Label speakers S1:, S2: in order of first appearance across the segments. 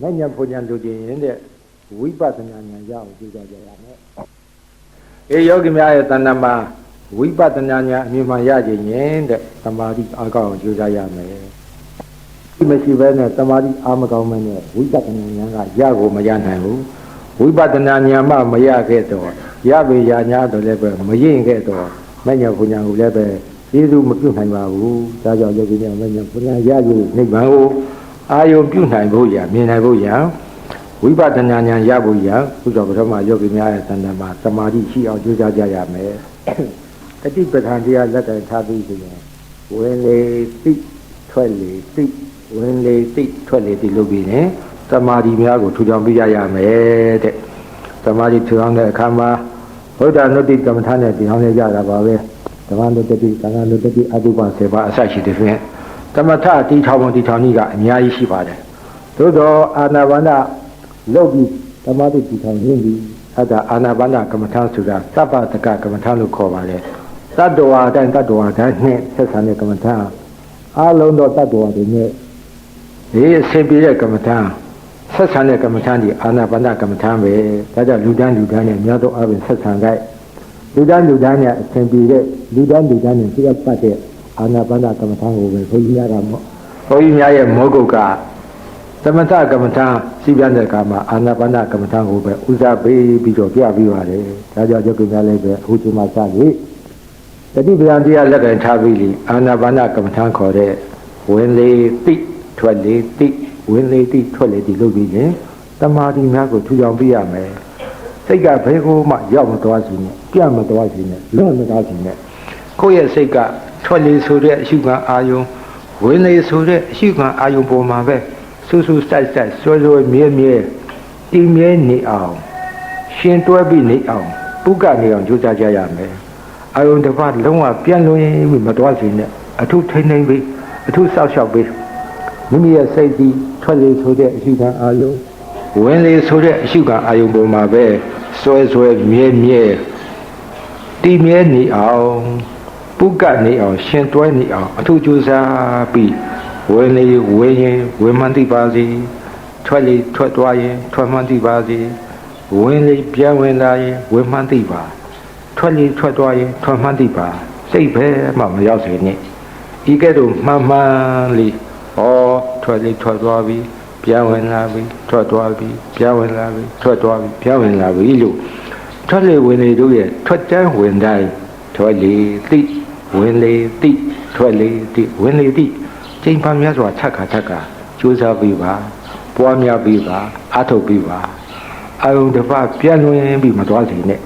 S1: မဉ္ဇဉ်ဖွညာလူချင်းရင်တဲ့ဝိပဿနာဉာဏ်ရအောင်ကြိုးစားကြရမယ်အေယောဂီများရဲ့တဏ္ဍမှာဝိပဿနာဉာဏ်အမြင်မှရခြင်းရင်တဲ့သမာဓိအားကောင်းအောင်ကြိုးစားရမယ်ဒီမရှိဘဲနဲ့သမာဓိအားမကောင်းမနဲ့ဝိပဿနာဉာဏ်ကရကိုမရနိုင်ဘူးဝိပဿနာဉာဏ်မှမရခဲ့တော့ရပေရညာတော့လည်းပဲမရင်ခဲ့တော့မဉ္ဇဉ်ဖွညာကိုလည်းပဲကျေးဇူးမပြုနိုင်ပါဘူးဒါကြောင့်ယောဂီများမဉ္ဇဉ်ဖွညာရယူနိဗ္ဗာန်ကို အာယုံပြုနိုင်ဖို့ရမြင်နိုင်ဖို့ရဝိပဿနာဉာဏ်ရဖို့ရဘုရားပထမယောဂီများရဲ့တဏ္ဍမှာသမာဓိရှိအောင်ကြိုးစားကြရမယ်တတိပဋ္ဌာန်တရားလက်ကင်ထားပြီးဆိုရင်ဝင်လေသိထွက်လေသိဝင်လေသိထွက်လေသိလုပ်ပြီးရင်သမာဓိများကိုထူထောင်ပြရရမယ်တဲ့သမာဓိထူထောင်တဲ့အခါမှာဘုရားနုတ္တိကမ္မထာနဲ့ဒီအောင်လေးကြတာပါပဲဓမ္မနုတ္တိသံဃာနုတ္တိအတုပဆေပါအစရှိတဲ့ဖြင့် သမထတိထောင်ပုံတိထောင်ကြီးကအများကြီးရှိပါတယ်သို့တော့အာနာပါနလုပ်ပြီးသမာဓိတိထောင်ရင်းပြီးအဲဒါအာနာပါနကမ္မထာဆိုတာသဗ္ဗတကကမ္မထာလို့ခေါ်ပါတယ်တတ္တဝါတိုင်းတတ္တဝါတိုင်းနဲ့ဆက်ဆံတဲ့ကမ္မထာအလုံးသောတတ္တဝါတွေနဲ့ဒီအစဉ်ပြည့်တဲ့ကမ္မထာဆက်ဆံတဲ့ကမ္မထာဒီအာနာပါနကမ္မထာပဲဒါကြောင့်လူတန်းလူတန်းနဲ့များသောအားဖြင့်ဆက်ဆံကြလူတန်းလူတန်းနဲ့အစဉ်ပြည့်တဲ့လူတန်းလူတန်းနဲ့ပြည့်ပတ်တဲ့ အာနာပါနကမ္မထာကိုပဲဘုန်းကြီးများကမောဘုန်းကြီးများရဲ့မောကုတ်ကသမထကမ္မထာစီးပြန်တဲ့အခါမှာအာနာပါနကမ္မထာကိုပဲဥစားပေးပြီးတော့ပြပြီးပါတယ်ဒါကြောင့်ယောဂီများလည်းပဲအခုချိန်မှာစပြီးတတိပဒံတရားလက်ကင်ထားပြီးလီအာနာပါနကမ္မထာခေါ်တဲ့ဝင်လေတိထွက်လေတိဝင်လေတိထွက်လေတိလုပ်ပြီးရင်တမာတိများကိုထူထောင်ပြရမယ်စိတ်ကဘယ်ကိုမှရောက်မသွားစီနဲ့ပြတ်မသွားစီနဲ့လွတ်မသွားစီနဲ့ကိုယ့်ရဲ့စိတ်က ထွက်လေဆိုတဲ့အရှုခံအာယုံဝင်လေဆိုတဲ့အရှုခံအာယုံပေါ်မှာပဲဆူဆူစိုက်စိုက်ဆွဲဆွဲမြဲမြဲတည်မြဲနေအောင်ရှင်တွဲပြီးနေအောင်ပုကနေအောင်ကြိုးစားကြရမယ်အာယုံတစ်ပါးလုံးဝပြန့်လွင်ပြီးမသွားစီနဲ့အထုထိမ့်ထိမ့်ပြီးအထုဆောက်ရှောက်ပြီးမိမိရဲ့စိတ်ဒီထွက်လေဆိုတဲ့အရှုခံအာယုံဝင်လေဆိုတဲ့အရှုခံအာယုံပေါ်မှာပဲဆွဲဆွဲမြဲမြဲတည်မြဲနေအောင် ပုကနေအောင်ရှင်တွဲနေအောင်အထုကြိုးစားပြီးဝင်လေဝင်ရင်ဝင်မှန်သိပါစေထွက်လေထွက်သွားရင်ထွက်မှန်သိပါစေဝင်လေပြန်ဝင်လာရင်ဝင်မှန်သိပါထွက်လေထွက်သွားရင်ထွက်မှန်သိပါစိတ်ပဲမှမရောက်စေနဲ့ဒီကဲ့သို့မှန်မှန်လေးဩထွက်လေထွက်သွားပြီပြန်ဝင်လာပြီထွက်သွားပြီပြန်ဝင်လာပြီထွက်သွားပြီပြန်ဝင်လာပြီလို့ထွက်လေဝင်လေတို့ရဲ့ထွက်တန်းဝင်တိုင်းထွက်လေသိ ဝင်လေသိထွက်လေသိဝင်လေသိချိန်ပန်းများစွာချက်ခါချက်ခါကြိုးစားပြီးပါပွားများပြီးပါအားထုတ်ပြီးပါအယုံတစ်ပါးပြန်လွင်ပြီးမသွားစေနဲ့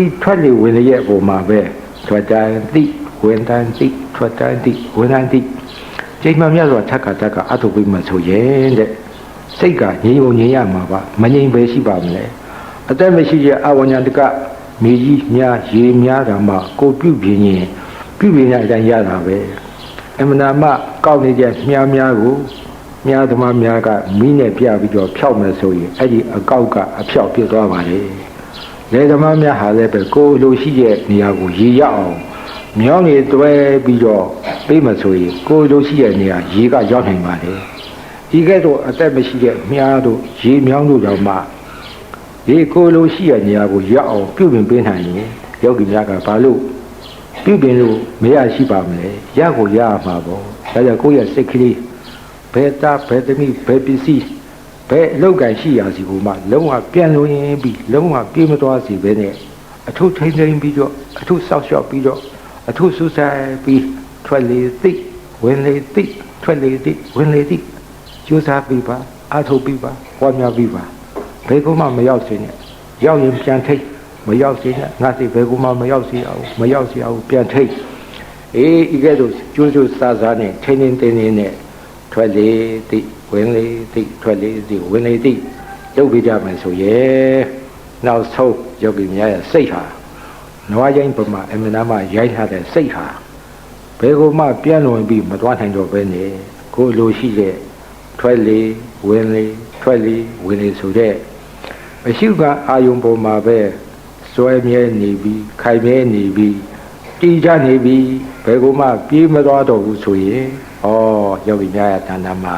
S1: ဤထွက်လေဝင်လေရဲ့အပေါ်မှာပဲထွက်တန်းသိဝင်တန်းသိထွက်တန်းသိဝင်တန်းသိချိန်ပန်းများစွာချက်ခါချက်ခါအားထုတ်ပြီးမှဆိုရင်တဲ့စိတ်ကငြိမ်ုံငြိမ်ရမှာပါမငြိမ်ပဲရှိပါမလဲအသက်မရှိတဲ့အဝညာတကမြေကြီးများရေများတာမှကိုပြုတ်ပြင်းရင် ပြုတ်ပြင်းတဲ့အတိုင်းရတာပဲအမနာမကောက်နေကြမြားများကိုမြားသမားများကမိနဲ့ပြပြီးတော့ဖြောက်မယ်ဆိုရင်အဲ့ဒီအကောက်ကအဖြောက်ပြစ်သွားပါလေလေသမားများဟာလည်းပဲကိုလိုရှိတဲ့နေရာကိုရေရအောင်မြောင်းနေတွဲပြီးတော့ပြေးမှဆိုရင်ကိုလိုရှိတဲ့နေရာရေကရောက်နိုင်ပါလေဒီကဲ့သို့အသက်မရှိတဲ့မြားတို့ရေမြောင်းတို့ကြောင့်မှဒီကိုလိုရှိတဲ့နေရာကိုရောက်အောင်ပြုပြင်ပေးနိုင်ရင်ယောဂီများကဘာလို့ ပြုပြင်လို့မရရှိပါမလဲရကိုရမှာပေါ့ဒါကြောင့်ကိုယ့်ရဲ့စိတ်ကလေးဘယ်သားဘယ်သမီးဘယ်ပစ္စည်းဘယ်အလောက်ကန်ရှိရာစီကိုမှလုံးဝပြန်လို့ရင်ပြီးလုံးဝပြေးမသွားစီပဲနဲ့အထုထိမ့်ထိမ့်ပြီးတော့အထုဆောက်ရှောက်ပြီးတော့အထုဆူဆိုင်ပြီးထွက်လေသိဝင်လေသိထွက်လေသိဝင်လေသိကြိုးစားပြီးပါအထုပြီးပါပွားများပြီးပါဘယ်ကောမှမရောက်စေနဲ့ရောက်ရင်ပြန်ထိတ် မရောက်စေနဲ့ငါစိတ်ဘယ်ကူမှမရောက်စေအောင်မရောက်စေအောင်ပြန်ထိတ်အေးဤကဲ့သို့ကျိုးကျိုးစားစားနဲ့ထိန်းထိန်းတင်းတင်းနဲ့ထွက်လေသိဝင်လေသိထွက်လေသိဝင်လေသိလုပ်ပြကြမယ်ဆိုရဲ့နောက်ဆုံးယောဂီများရဲ့စိတ်ဟာနွားရိုင်းပမာအမနာမရိုက်ထားတဲ့စိတ်ဟာဘယ်ကူမှပြန့်လွန်ပြီးမသွားနိုင်တော့ပဲနဲ့ကိုလိုရှိတဲ့ထွက်လေဝင်လေထွက်လေဝင်လေဆိုတဲ့အရှိကအာယုံပေါ်မှာပဲ စွဲမြဲနေပြီးခိုင်မြဲနေပြီးတည်ကြနေပြီးဘယ်ကူမှပြေးမသွားတော့ဘူးဆိုရင်ဩယောဂီများရဲ့တဏ္ဍာမှာ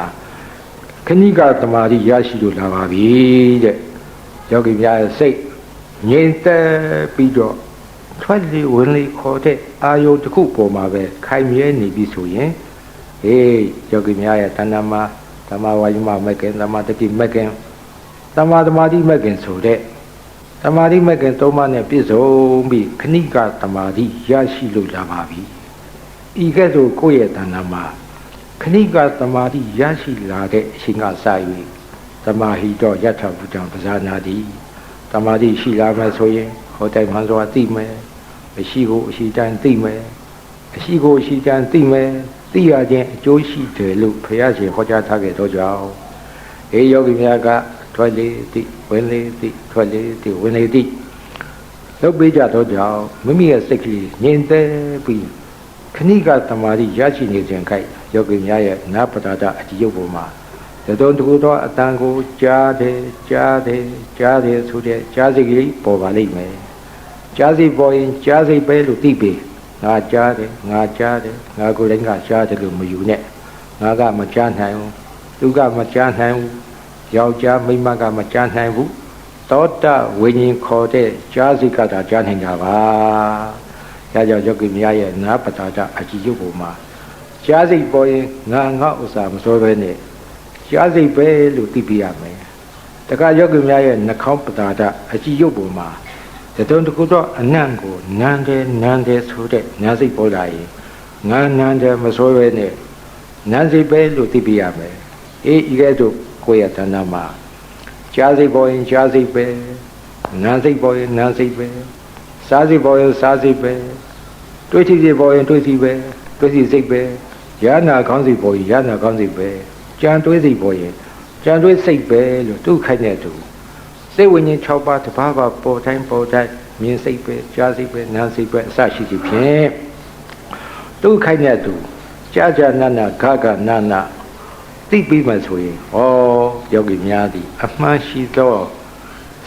S1: ခခဏိကသမာဓိရရှိလို့လာပါပြီတဲ့ယောဂီများရဲ့စိတ်ငြိမ်သက်ပြီးတော့ထွက်လေဝင်လေခေါ်တဲ့အာယုတစ်ခုပေါ်မှာပဲခိုင်မြဲနေပြီဆိုရင်ဟေးယောဂီများရဲ့တဏ္ဍမှာဓမ္မဝါယမမကင်ဓမ္မတတိမကင်သမာဓိမာတိမကင်ဆိုတဲ့ သမာဓိမကင်သုံးပါးနဲ့ပြည့်စုံပြီးခဏိကသမာဓိရရှိလို့လာပါပြီဤကဲ့သို့ကိုယ့်ရဲ့တဏ္ဍမှာခဏိကသမာဓိရရှိလာတဲ့အချိန်ကစ၍သမာဟိတော့ယထာဘုဒ္ဓံပဇာနာတိသမာဓိရှိလာမယ်ဆိုရင်ဟောတိုင်မှန်စွာသိမယ်အရှိကိုအရှိတိုင်းသိမယ်အရှိကိုအရှိတိုင်းသိမယ်သိရခြင်းအကျိုးရှိတယ်လို့ဘုရားရှင်ဟောကြားထားခဲ့သောကြောင့်အေယောဂီများက ထွက်လေသိဝင်လေသိထွက်လေသိဝင်လေသိလုပ်ပေးကြသောကြောင့်မိမိရဲ့စိတ်ကလေးငြိမ်သက်ပြီးခဏိကသမာဓိရရှိနေခြင်းခိုက်ယောဂီများရဲ့နာပတာဒအတိယုတ်ပေါ်မှာတတုံတကူသောအတန်ကိုကြားတယ်ကြားတယ်ကြားတယ်ဆိုတဲ့ကြားစိတ်ကလေးပေါ်ပါလိမ့်မယ်ကြားစိတ်ပေါ်ရင်ကြားစိတ်ပဲလို့သိပြီငါကြားတယ်ငါကြားတယ်ငါကိုယ်တိုင်ကကြားတယ်လို့မယူနဲ့ငါကမကြားနိုင်ဘူးသူကမကြားနိုင်ဘူး ယောက်ျားမိန်းမကမကြားနိုင်ဘူးသောတဝိညာဉ်ခေါ်တဲ့ကြားစိတ်ကသာကြားနိုင်တာပါဒါကြောင့်ယောဂီများရဲ့နာပတာဒအကြည့်ရုပ်ပေါ်မှာကြားစိတ်ပေါ်ရင်ငါငါဥစ္စာမစွဲဘဲနဲ့ကြားစိတ်ပဲလို့သိပြရမယ်တခါယောဂီများရဲ့နှာခေါင်းပတာဒအကြည့်ရုပ်ပေါ်မှာတတုံတကူတော့အနံ့ကိုနန်းတယ်နန်းတယ်ဆိုတဲ့ညာစိတ်ပေါ်လာရင်ငါနန်းတယ်မစွဲဘဲနဲ့နန်းစိတ်ပဲလို့သိပြရမယ်အေးဤကဲ့သို့ ကိုယ့်ရဲ့တဏ္ဍာမှာကြားစိတ်ပေါ်ရင်ကြားစိတ်ပဲနာစိတ်ပေါ်ရင်နာစိတ်ပဲစားစိတ်ပေါ်ရင်စားစိတ်ပဲတွေးထိစိတ်ပေါ်ရင်တွေးထိပဲတွေးထိစိတ်ပဲရနာကောင်းစိတ်ပေါ်ရင်ရနာကောင်းစိတ်ပဲကြံတွေးစိတ်ပေါ်ရင်ကြံတွေးစိတ်ပဲလို့သူ့ခိုက်တဲ့သူစိတ်ဝိညာဉ်6ပါးတစ်ပါးပါပေါ်တိုင်းပေါ်တိုင်းမြင်စိတ်ပဲကြားစိတ်ပဲနာစိတ်ပဲအစရှိသည်ဖြင့်သူ့ခိုက်တဲ့သူကြာကြာနာနာဂဂနာနာ သိပြီးမှဆိုရင်ဩယောဂီများသည်အမှန်ရှိသော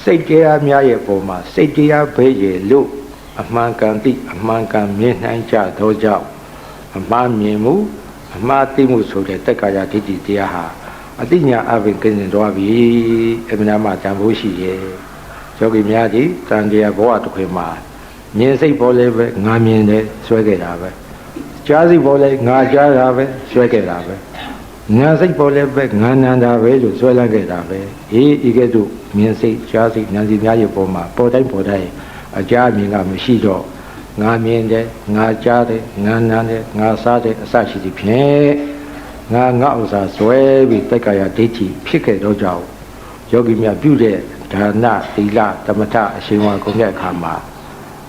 S1: စိတ်တရားများရဲ့ပုံမှာစိတ်တရားပဲရဲ့လို့အမှန်ကန်သိအမှန်ကန်မြင်နိုင်ကြသောကြောင့်အမှားမြင်မှုအမှားသိမှုဆိုတဲ့တက္ကရာဒိဋ္ဌိတရားဟာအတိညာအပင်ကင်းစင်သွားပြီအမှန်မှတန်ဖိုးရှိရဲ့ယောဂီများကြီးတန်တရားဘဝတစ်ခွင်မှာမြင်စိတ်ပေါ်လဲပဲငါမြင်တယ်ဆွဲခဲ့တာပဲကြားစိတ်ပေါ်လဲငါကြားတာပဲဆွဲခဲ့တာပဲ ညာစိတ်ပေါ်လည်းပဲငါနန္တာပဲလို့ဆွဲလန်းခဲ့တာပဲအေးဤကဲ့သို့မြင်စိတ်ကြားစိတ်ဉာဏ်စီများရဲ့ပေါ်မှာပေါ်တိုင်းပေါ်တိုင်းအကြအမြင်ကမရှိတော့ငါမြင်တယ်ငါကြားတယ်ငါနာတယ်ငါစားတယ်အစရှိသည်ဖြင့်ငါငါဥစ္စာဆွဲပြီးတက္ကရာဒိဋ္ဌိဖြစ်ခဲ့တော့ကြောင့်ယောဂီများပြုတဲ့ဒါနသီလသမထအရှင်ဝါကုန်တဲ့အခါမှာ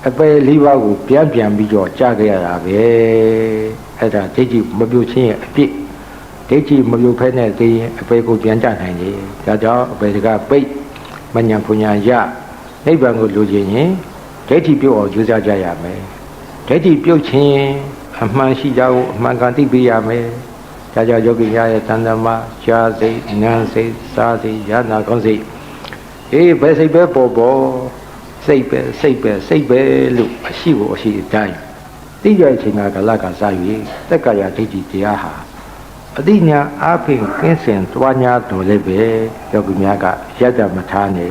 S1: အပယ်လေးပါးကိုပြန်ပြန်ပြီးတော့ကြားခဲ့ရတာပဲအဲ့ဒါဒိဋ္ဌိမပြုတ်ခြင်းရဲ့အပြစ် ဒိဋ္ဌိမပြုတ်ဖဲနဲ့သိရင်အပေကိုပြန်ကြနိုင်တယ်။ဒါကြောင့်အပေတကပိတ်မညာပူညာရနိဗ္ဗာန်ကိုလိုချင်ရင်ဒိဋ္ဌိပြုတ်အောင်ကြိုးစားကြရမယ်။ဒိဋ္ဌိပြုတ်ခြင်းအမှန်ရှိကြကိုအမှန်ကန်သိပေးရမယ်။ဒါကြောင့်ယောဂီများရဲ့တန်တမရှားစိတ်၊နာစိတ်၊စားစိတ်၊ရနာကောင်းစိတ်အေးဘယ်စိတ်ပဲပေါ်ပေါ်စိတ်ပဲစိတ်ပဲစိတ်ပဲလို့အရှိကိုအရှိအတိုင်းသိကြတဲ့အချိန်ကကလကစား၍တက္ကရာဒိဋ္ဌိတရားဟာ အတိညာအဖိကင်းစင်တွားညာတော်လည်းပဲယောဂီများကရက်တမထားနေ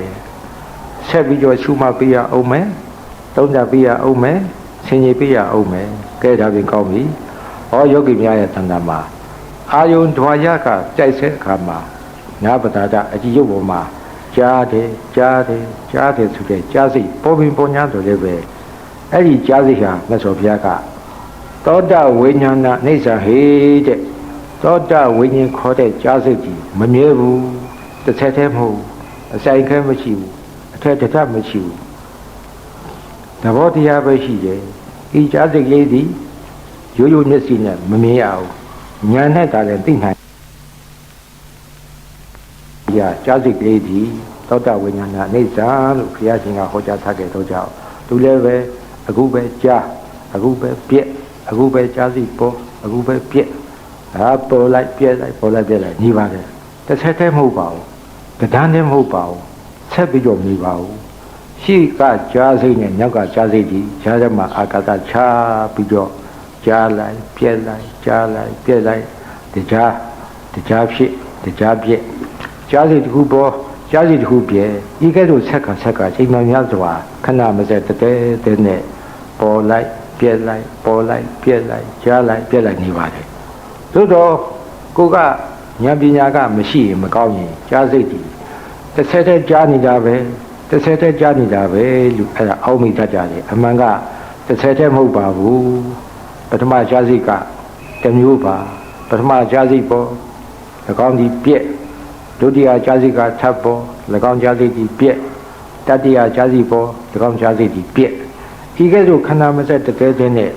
S1: ဆက်ပြီးတော့ရှုမှတ်ပြရအောင်မယ်သုံးသပ်ပြရအောင်မယ်ဆင်ញင်ပြရအောင်မယ်ကဲဒါပြင်ကောင်းပြီဟောယောဂီများရဲ့တန်တမှာအာယုန်ဓဝါယကကြိုက်တဲ့အခါမှာနာပတာဒအကြည့်ရုပ်ပေါ်မှာကြားတယ်ကြားတယ်ကြားတယ်ဆိုတဲ့ကြားစိတ်ပေါ်ပင်ပေါ်ညာတော်လည်းပဲအဲ့ဒီကြားစိတ်ဟာမြတ်စွာဘုရားကသောတဝိညာဏအိဋ္ဌဟေတဲ့ သောတဝိညာဉ်ခေါ်တဲ့ကြားစိတ်ကြီးမမြဲဘူးတစ်ဆက်တည်းမဟုတ်အဆိုင်ခဲမရှိဘူးအထက်တစ်ထပ်မရှိဘူးသဘောတရားပဲရှိတယ်ဤကြားစိတ်လေးသည်ရိုးရိုးမျက်စိနဲ့မမြင်ရဘူးညာနဲ့သာလည်းသိနိုင်ရကြားစိတ်လေးသည်သောတဝိညာဏအိဋ္ဌာလို့ဘုရားရှင်ကဟောကြားထားခဲ့တော့ကြောင့်သူလည်းပဲအခုပဲကြားအခုပဲပြက်အခုပဲကြားစိတ်ပေါ်အခုပဲပြက် ဒါပေါ်လိုက်ပြက်လိုက်ပေါ်လိုက်ပြက်လိုက်ညီပါတယ်တစ်ဆက်တည်းမဟုတ်ပါဘူးကဒန်းတည်းမဟုတ်ပါဘူးဆက်ပြီးတော့ညီပါဘူးရှိကကြားစိတ်နဲ့နောက်ကကြားစိတ်ကြီးကြားထဲမှာအာကာသချပြီးတော့ကြားလိုက်ပြက်လိုက်ကြားလိုက်ပြက်လိုက်တရားတရားဖြစ်တရားပြည့်ကြားစိတ်တစ်ခုပေါ်ကြားစိတ်တစ်ခုပြည့်ဤကဲ့သို့ဆက်ကဆက်ကချိန်မှန်များစွာခဏမစက်တတဲတဲနဲ့ပေါ်လိုက်ပြက်လိုက်ပေါ်လိုက်ပြက်လိုက်ကြားလိုက်ပြက်လိုက်နေပါတယ် သို့တော့ကိုကဉာဏ်ပညာကမရှိရင်မကောင်းရင်ကြားစိတ်ဒီတစ်ဆက်တည်းကြားနေတာပဲတစ်ဆက်တည်းကြားနေတာပဲလို့အဲ့ဒါအောက်မိတတ်ကြတယ်အမှန်ကတစ်ဆက်တည်းမဟုတ်ပါဘူးပထမကြားစိတ်ကတစ်မျိုးပါပထမကြားစိတ်ပေါ်၎င်းဒီပြက်ဒုတိယကြားစိတ်ကထပ်ပေါ်၎င်းကြားစိတ်ဒီပြက်တတိယကြားစိတ်ပေါ်၎င်းကြားစိတ်ဒီပြက်ဒီကဲ့သို့ခန္ဓာမဆက်တကယ်ချင်းနဲ့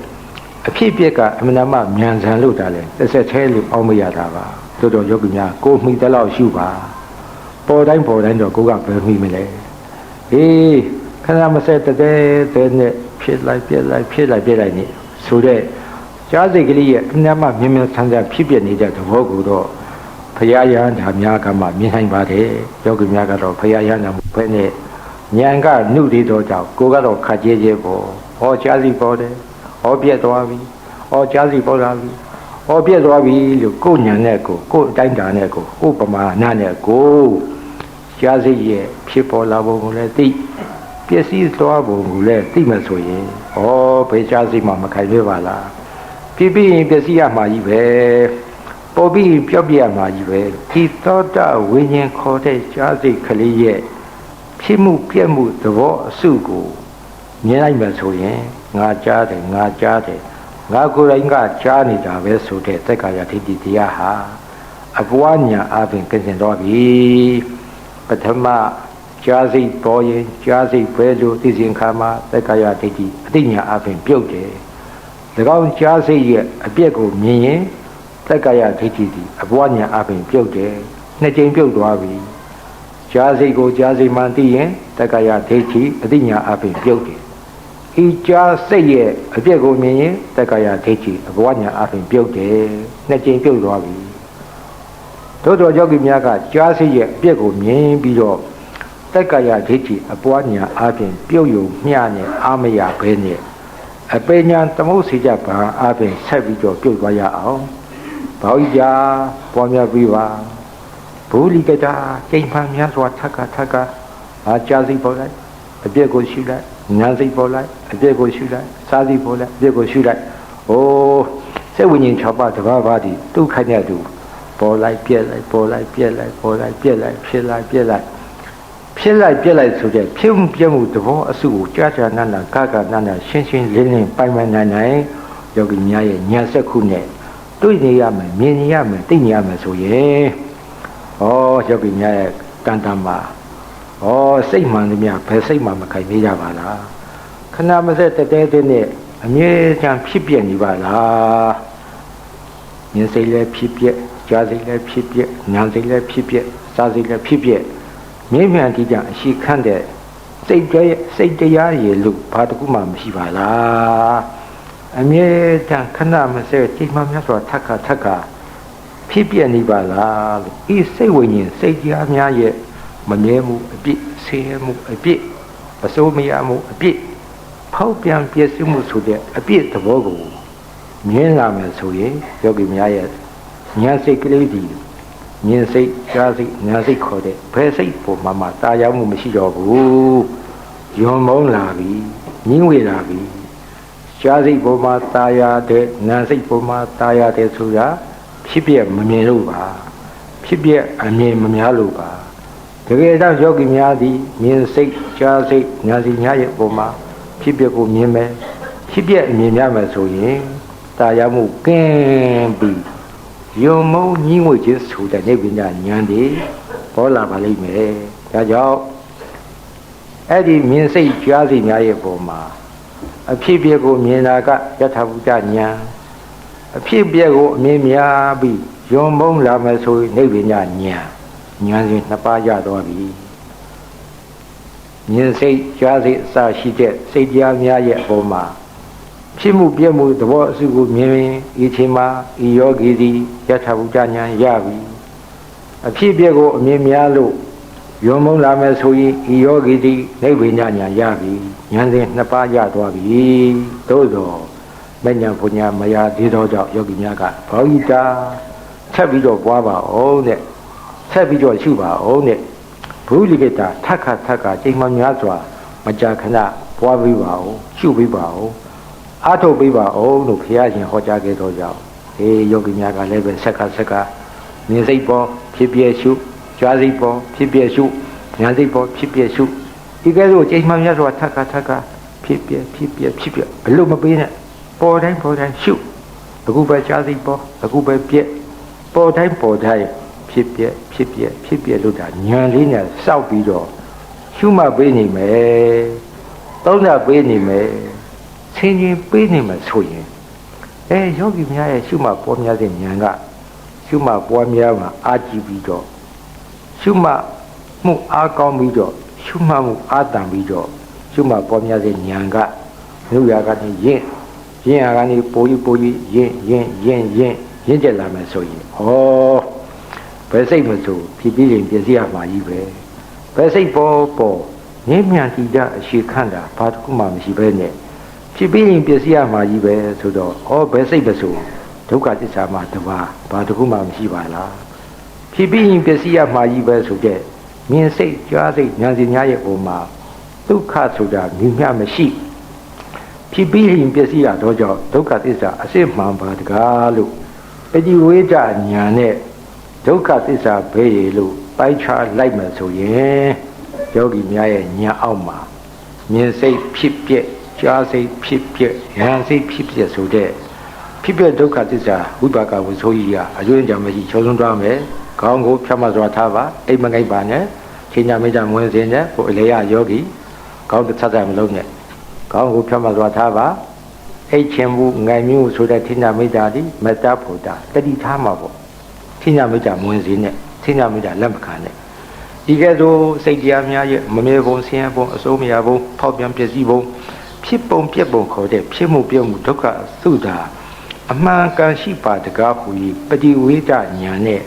S1: အဖြစ်ပြက်ကအမှန်တမ်းမြန်ဆန်လို့တာလေတစ်ဆက်သေးလို့အောက်မရတာပါတို့တော်ယောဂီများကိုယ်မှီတဲ့လောက်ရှုပါပေါ်တိုင်းပေါ်တိုင်းတော့ကိုယ်ကဘယ်မှီမလဲဟေးခန္ဓာမဆက်တကယ်တဲ့နဲ့ဖြစ်လိုက်ပြက်လိုက်ဖြစ်လိုက်ပြက်လိုက်နေဆိုတဲ့ကြားစိတ်ကလေးရဲ့အမှန်တမ်းမြင်မြင်ဆန်းဆန်းဖြစ်ပြနေတဲ့သဘောကိုတော့ဖရာယဟန်ဓာများကမှမြင်နိုင်ပါတယ်ယောဂီများကတော့ဖရာယဟန်ဓာဘယ်နဲ့ဉာဏ်ကနှုတ်သေးတော့ကြောင့်ကိုကတော့ခတ်ကြဲကြဲပေါ့ဟောကြားစီပေါ်တယ် ဟောပြက်သွားပြီဟောကြားစီပေါ်လာပြီဟောပြက်သွားပြီလို့ကိုဉာဏ်နဲ့ကိုကိုအတိုင်းတာနဲ့ကိုကိုပမာဏနဲ့ကိုကြားစိရဲ့ဖြစ်ပေါ်လာပုံကိုလည်းသိပျက်စီးသွားပုံကိုလည်းသိမှဆိုရင်ဩဘေးကြားစိမှမခိုင်ပြပါလားပြပြရင်ပျက်စီးရမှာကြီးပဲပေါ်ပြီးပြောက်ပြရမှာကြီးပဲဒီသောတာဝိညာဉ်ခေါ်တဲ့ကြားစိကလေးရဲ့ဖြစ်မှုပြက်မှုသဘောအစုကို မြင်လိုက်မှဆိုရင်ငါကြားတယ်ငါကြားတယ်ငါကိုယ်တိုင်ကကြားနေတာပဲဆိုတဲ့သက်ကာယဒိဋ္ဌိတရားဟာအဘွားညာအပြင်ကင်စင်တော့ပြီပထမကြားစိတ်ပေါ်ရင်ကြားစိတ်ပဲလို့သိစဉ်ခါမှာသက်ကာယဒိဋ္ဌိအသိညာအပြင်ပြုတ်တယ်၎င်းကြားစိတ်ရဲ့အပြက်ကိုမြင်ရင်သက်ကာယဒိဋ္ဌိဒီအဘွားညာအပြင်ပြုတ်တယ်နှစ်ကြိမ်ပြုတ်သွားပြီကြားစိတ်ကိုကြားစိတ်မှသိရင်သက်ကာယဒိဋ္ဌိအသိညာအပြင်ပြုတ်တယ် ဤကြားစိတ်ရဲ့အပြက်ကိုမြင်ရင်သက်ကာယဒိဋ္ဌိအဘွားညာအပြင်ပြုတ်တယ်နှစ်ကြိမ်ပြုတ်သွားပြီတို့တော်ယောဂီများကကြားစိတ်ရဲ့အပြက်ကိုမြင်ပြီးတော့သက်ကာယဒိဋ္ဌိအပွားညာအပြင်ပြုတ်ယုံမျှနဲ့အာမရဘဲနဲ့အပေညာသမုတ်စီကြပါအပြင်ဆက်ပြီးတော့ပြုတ်သွားရအောင်ဘောင်းကြပွားများပြီးပါဘူလီကတာကျိန်ဖန်များစွာထက်ကထက်ကအာကြားစိတ်ပေါ်လိုက်အပြက်ကိုရှုလိုက် ညာစိတ်ပေါ်လိုက်အပြက်ကိုရှုလိုက်စားစိတ်ပေါ်လိုက်အပြက်ကိုရှုလိုက်အိုးစိတ်ဝိညာဉ်၆ပါးတဘာဘာဒီဒုက္ခညတူပေါ်လိုက်ပြက်လိုက်ပေါ်လိုက်ပြက်လိုက်ပေါ်လိုက်ပြက်လိုက်ဖြစ်လိုက်ပြက်လိုက်ဖြစ်လိုက်ပြက်လိုက်ဆိုတဲ့ဖြစ်မှုပြက်မှုသဘောအစုကိုကြာကြာနာနာကကနာနာရှင်းရှင်းလင်းလင်းပိုင်ပိုင်နိုင်နိုင်ယောဂီများရဲ့ညာစက်ခုနဲ့တွေ့နေရမယ်မြင်နေရမယ်သိနေရမယ်ဆိုရင်ဩယောဂီများရဲ့တန်တန်မှာ ဩစိတ်မှန်သမျှဘယ်စိတ်မှမခိုင်နေကြပါလားခဏမစက်တတဲတဲနဲ့အမြဲတမ်းဖြစ်ပြနေပါလားမြင်စိတ်လည်းဖြစ်ပြကြားစိတ်လည်းဖြစ်ပြညာစိတ်လည်းဖြစ်ပြစားစိတ်လည်းဖြစ်ပြမြင့်မြတ်တိကြအရှိခန့်တဲ့စိတ်တွေစိတ်တရားရည်လို့ဘာတခုမှမရှိပါလားအမြဲတမ်းခဏမစဲချိန်မှများစွာထက်ခါထက်ခါဖြစ်ပြနေပါလားလို့ဤစိတ်ဝိညာဉ်စိတ်တရားများရဲ့ မမြဲမှုအပြစ်ဆင်းရဲမှုအပြစ်အစိုးမရမှုအပြစ်ဖောက်ပြန်ပြည့်စုံမှုဆိုတဲ့အပြစ်သဘောကိုမြင်လာမယ်ဆိုရင်ယောဂီများရဲ့ဉာဏ်စိတ်ကလေးဒီမြင်စိတ်ကြားစိတ်ဉာဏ်စိတ်ခေါ်တဲ့ဘယ်စိတ်ပေါ်မှာမှတာယာမှုမရှိတော့ဘူးယွန်မုန်းလာပြီညင်းဝေလာပြီကြားစိတ်ပေါ်မှာတာယာတဲ့ဉာဏ်စိတ်ပေါ်မှာတာယာတဲ့ဆိုတာဖြစ်ပြမမြင်လို့ပါဖြစ်ပြအမြင်မများလို့ပါ တကယ်တော့ယောဂီများသည်မြင်စိတ်ကြားစိတ်ဉာဏ်စိတ်များရဲ့ပုံမှာဖြစ်ပြကိုမြင်မယ်ဖြစ်ပြအမြင်များမယ်ဆိုရင်တာယာမှုကင်းပြီးယုံမုံညီးငွေခြင်းဆိုတဲ့နိဗ္ဗာန်ဉာဏ်ဒီပေါ်လာပါလိမ့်မယ်ဒါကြောင့်အဲ့ဒီမြင်စိတ်ကြားစိတ်များရဲ့ပုံမှာအဖြစ်ပြကိုမြင်တာကယထာဘုဒ္ဓဉာဏ်အဖြစ်ပြကိုအမြင်များပြီးယုံမုံလာမယ်ဆိုရင်နိဗ္ဗာန်ဉာဏ် ဉာဏ်စဉ်နှစ်ပါးရသွားပြီမြင်စိတ်ကြားစိတ်အစရှိတဲ့စိတ်ကြားများရဲ့အပေါ်မှာဖြစ်မှုပြည့်မှုသဘောအစုကိုမြင်ရင်ဤချိန်မှာဤယောဂီသည်ယထာဘုဒ္ဓဉာဏ်ရပြီအဖြစ်ပြည့်ကိုအမြင်များလို့ယုံမုံလာမယ်ဆိုရင်ဤယောဂီသည်နိဗ္ဗာန်ဉာဏ်ရပြီဉာဏ်စဉ်နှစ်ပါးရသွားပြီသို့သောမညာဘုညာမယာသေးသောကြောင့်ယောဂီများကဘောဂိတာထပ်ပြီးတော့ပွားပါအောင်တဲ့ ဆက်ပြီးတော့ရှုပါအောင်တဲ့ဘုလိကိတာထက်ခါထက်ခါချိန်မှများစွာမကြာခဏပွားပြီးပါအောင်ရှုပြီးပါအောင်အားထုတ်ပြီးပါအောင်လို့ဘုရားရှင်ဟောကြားခဲ့တော်ကြောင့်အေးယောဂီများကလည်းပဲဆက်ကဆက်ကမြင်စိတ်ပေါ်ဖြစ်ပြရှုကြားစိတ်ပေါ်ဖြစ်ပြရှုဉာဏ်စိတ်ပေါ်ဖြစ်ပြရှုဒီကဲဆိုချိန်မှများစွာထက်ခါထက်ခါဖြစ်ပြဖြစ်ပြဖြစ်ပြအလို့မပေးနဲ့ပေါ်တိုင်းပေါ်တိုင်းရှုအခုပဲကြားစိတ်ပေါ်အခုပဲပြက်ပေါ်တိုင်းပေါ်တိုင်း ဖြစ်ပြဖြစ်ပြဖြစ်ပြလို့ဒါဉာဏ်လေးနဲ့စောက်ပြီးတော့ရှုမှတ်ပေးနေမယ်သုံးသပ်ပေးနေမယ်ဆင်ခြင်ပေးနေမယ်ဆိုရင်အဲယောဂီများရဲ့ရှုမှတ်ပေါ်များတဲ့ဉာဏ်ကရှုမှတ်ပွားများမှာအာကြည့်ပြီးတော့ရှုမှတ်မှုအားကောင်းပြီးတော့ရှုမှတ်မှုအားတန်ပြီးတော့ရှုမှတ်ပေါ်များတဲ့ဉာဏ်ကလူရာကနေရင့်ရင့်ရာကနေပိုကြီးပိုကြီးရင့်ရင့်ရင့်ရင့်ရင့်ကျက်လာမယ်ဆိုရင်ဩဘ ယ်စိတ်မဆိုဖြစ်ပြီးရင်ပြည့်စည်ရမှာကြီးပဲဘယ်စိတ်ပေါ်ပေါ်ငြိမ်းမြန်တည်တဲ့အရှိခန့်တာဘာတစ်ခုမှမရှိပဲနဲ့ဖြစ်ပြီးရင်ပြည့်စည်ရမှာကြီးပဲဆိုတော့ဩဘယ်စိတ်မဆိုဒုက္ခသစ္စာမှာတပါးဘာတစ်ခုမှမရှိပါလားဖြစ်ပြီးရင်ပြည့်စည်ရမှာကြီးပဲဆိုတဲ့မြင်စိတ်ကြားစိတ်ဉာဏ်စီများရဲ့ပုံမှာဒုက္ခဆိုတာမြင်မြမရှိဖြစ်ပြီးရင်ပြည့်စည်ရတော့ကြောင့်ဒုက္ခသစ္စာအစစ်မှန်ပါတကားလို့ပฏิဝေဒဉာဏ်နဲ့ ဒုက္ခသစ္စာဘယ်ရလို့ပိုက်ချလိုက်မှဆိုရင်ယောဂီများရဲ့ဉာဏ်အောက်မှာမြင်စိတ်ဖြစ်ပြက်ကြားစိတ်ဖြစ်ပြက်ဉာဏ်စိတ်ဖြစ်ပြက်ဆိုတဲ့ဖြစ်ပြက်ဒုက္ခသစ္စာဝိပါကဝိဆိုကြီးကအကျွင့်ကြမရှိချုံဆုံးသွားမယ်ခေါင်းကိုဖြတ်မှစွာထားပါအိမ်မငိုက်ပါနဲ့ချိန်ညာမိကြမဝင်စင်းနဲ့ကိုအလေရယောဂီခေါင်းတစ်ဆက်ဆက်မလုံးနဲ့ခေါင်းကိုဖြတ်မှစွာထားပါအိတ်ချင်မှုငိုင်မျိုးဆိုတဲ့ထိညာမိတာဒီမတ္တဖို့တာတတိထားမှာပေါ့ ထိညာမိတာမဝင်စင်းနဲ့ထိညာမိတာလက်မခံနဲ့ဒီကဲ့သို့စိတ်တရားများရဲ့မမြဲပုံဆင်းရဲပုံအစိုးမရပုံဖောက်ပြန်ပျက်စီးပုံဖြစ်ပုံပြက်ပုံခေါ်တဲ့ဖြစ်မှုပြက်မှုဒုက္ခသုတာအမှန်ကန်ရှိပါတကားဟူ၏ပฏิဝေဒညာနဲ့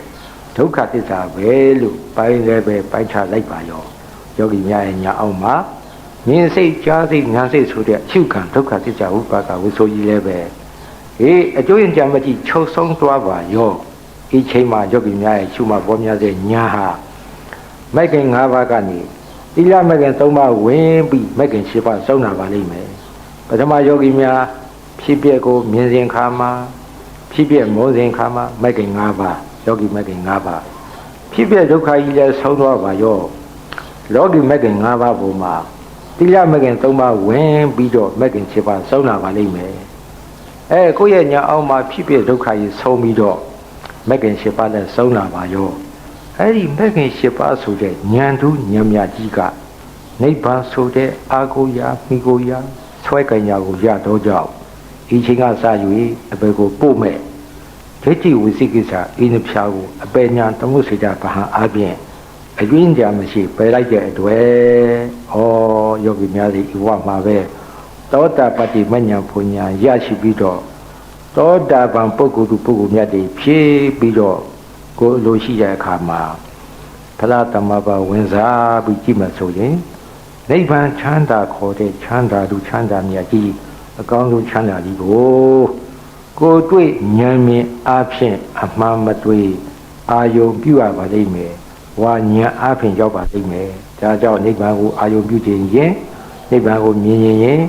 S1: ဒုက္ခသစ္စာပဲလို့ပိုင်းလည်းပဲပိုင်းခြားလိုက်ပါရောယောဂီများရဲ့ညာအောင်မှာမြင်စိတ်ကြားစိတ်ဉာဏ်စိတ်ဆိုတဲ့အရှုခံဒုက္ခသစ္စာဝိပါကဝိဆိုကြီးလည်းပဲဟေးအကျိုးရင်ကြမကြည့်ချုပ်ဆုံးသွားပါရော ဒီချိန်မှာယောဂီများရဲ့ရှုမှတ်ပေါ်များတဲ့ညာဟာမိုက်ကင်၅ပါးကနေသီလမိုက်ကင်၃ပါးဝင်ပြီးမိုက်ကင်၈ပါးစုံနာပါလိမ့်မယ်ပထမယောဂီများဖြစ်ပျက်ကိုမြင်စဉ်ခါမှာဖြစ်ပျက်မုန်းစဉ်ခါမှာမိုက်ကင်၅ပါးယောဂီမိုက်ကင်၅ပါးဖြစ်ပျက်ဒုက္ခကြီးလည်းဆုံးသွားပါရောလောကီမိုက်ကင်၅ပါးပုံမှာသီလမိုက်ကင်၃ပါးဝင်ပြီးတော့မိုက်ကင်၈ပါးစုံနာပါလိမ့်မယ်အဲကိုယ့်ရဲ့ညာအောင်မှာဖြစ်ပျက်ဒုက္ခကြီးဆုံးပြီးတော့ မက်ကင်၈ပါးနဲ့စုံနာပါရောအဲ့ဒီမက်ကင်၈ပါးဆိုတဲ့ဉာဏ်သူဉာဏ်မြတ်ကြီးကနိဗ္ဗာန်ဆိုတဲ့အာကိုရာမိကိုရာဆွဲကင်ညာကိုရတော့ကြောင့်ဒီချိန်ကစ၍အပေကိုပို့မဲ့ဒိဋ္ဌိဝိသိကိစ္စအင်းဖြာကိုအပေညာတမှုစေတာဗဟံအပြင်အရင်းကြမရှိပယ်လိုက်တဲ့အတွေ့ဩယောဂီများစီဤဝမှာပဲသောတာပတ္တိမညာဖွညာရရှိပြီးတော့ သောတာပန်ပုဂ္ဂိုလ်သူပုဂ္ဂိုလ်မြတ်တွေဖြည့်ပြီးတော့ကိုယ်လိုရှိတဲ့အခါမှာဖလားတမဘာဝင်စားပြီးကြည့်မှဆိုရင်နိဗ္ဗာန်ချမ်းသာခေါ်တဲ့ချမ်းသာသူချမ်းသာမြတ်ကြီးအကောင်းဆုံးချမ်းသာကြီးကိုကိုယ်တွေ့ဉာဏ်မြင်အားဖြင့်အမှန်မတွေ့အာယုံပြုရပါလိမ့်မယ်ဝါဉာဏ်အားဖြင့်ရောက်ပါလိမ့်မယ်ဒါကြောင့်နိဗ္ဗာန်ကိုအာယုံပြုခြင်းရင်နိဗ္ဗာန်ကိုမြင်ရင်ရင်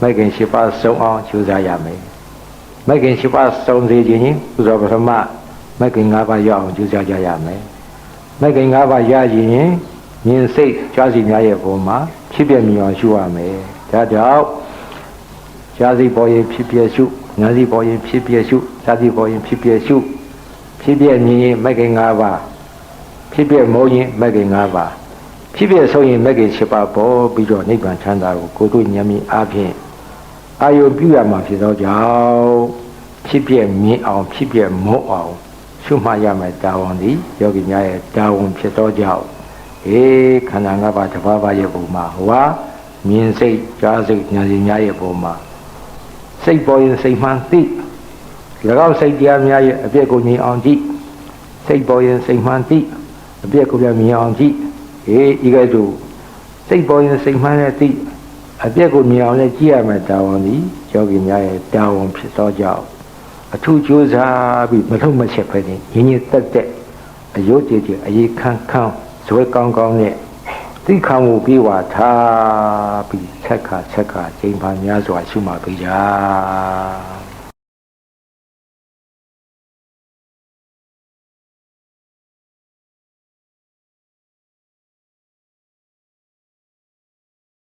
S1: မိုက်ခင်ရှိပါဆုံးအောင်ကြိုးစားရမယ် မဂ်ခင်ရှိပါစုံစေခြင်းဥသောပထမမဂ်ခင်၅ပါးရအောင်ကြိုးစားကြရမယ်မဂ်ခင်၅ပါးရရင်မြင်စိတ်ကြားစီများရဲ့ပုံမှာဖြစ်ပြမြင်အောင်ရှုရမယ်ဒါကြောင့်ကြားစီပေါ်ရင်ဖြစ်ပြရှုဉာဏ်စီပေါ်ရင်ဖြစ်ပြရှုကြားစီပေါ်ရင်ဖြစ်ပြရှုဖြစ်ပြမြင်ရင်မဂ်ခင်၅ပါးဖြစ်ပြမုံရင်မဂ်ခင်၅ပါးဖြစ်ပြဆုံးရင်မဂ်ခင်၈ပါးပေါ်ပြီးတော့နိဗ္ဗာန်ချမ်းသာကိုကိုယ်တို့ဉာဏ်မြင်အားဖြင့်အာယုပြုရမှာဖြစ်သောကြောင့် ဖြစ်ပြမြင်အောင်ဖြစ်ပြမုံအောင်ရှုမှတ်ရမယ်တာဝန်ဒီယောဂီများရဲ့တာဝန်ဖြစ်သောကြောင့်အေးခန္ဓာ၅ပါးတစ်ပါးပါးရဲ့ပုံမှာဟောမြင်စိတ်ကြားစိတ်ဉာဏ်စီများရဲ့ပုံမှာစိတ်ပေါ်ရင်စိတ်မှန်သိ၎င်းစိတ်တရားများရဲ့အပြည့်ကိုမြင်အောင်ကြည့်စိတ်ပေါ်ရင်စိတ်မှန်သိအပြည့်ကိုမြင်အောင်ကြည့်အေးဤကဲ့သို့စိတ်ပေါ်ရင်စိတ်မှန်နဲ့သိအပြက်ကိုမြင်အောင်လည်းကြည့်ရမယ်တာဝန်ဒီယောဂီများရဲ့တာဝန်ဖြစ်သောကြောင့် အထူးကြိုးစားပြီးမထုံမချက်ပဲနေရင်းရသက်သက်အယုတ်ကြည်ကြည်အေးခန်းခန်းဇွဲကောင်းကောင်းနဲ့သိခံမှုပြီးဝါထားပြီးဆက်ခါဆက်ခါချိန်ပါများစွာရှုမှတ်ပေးကြ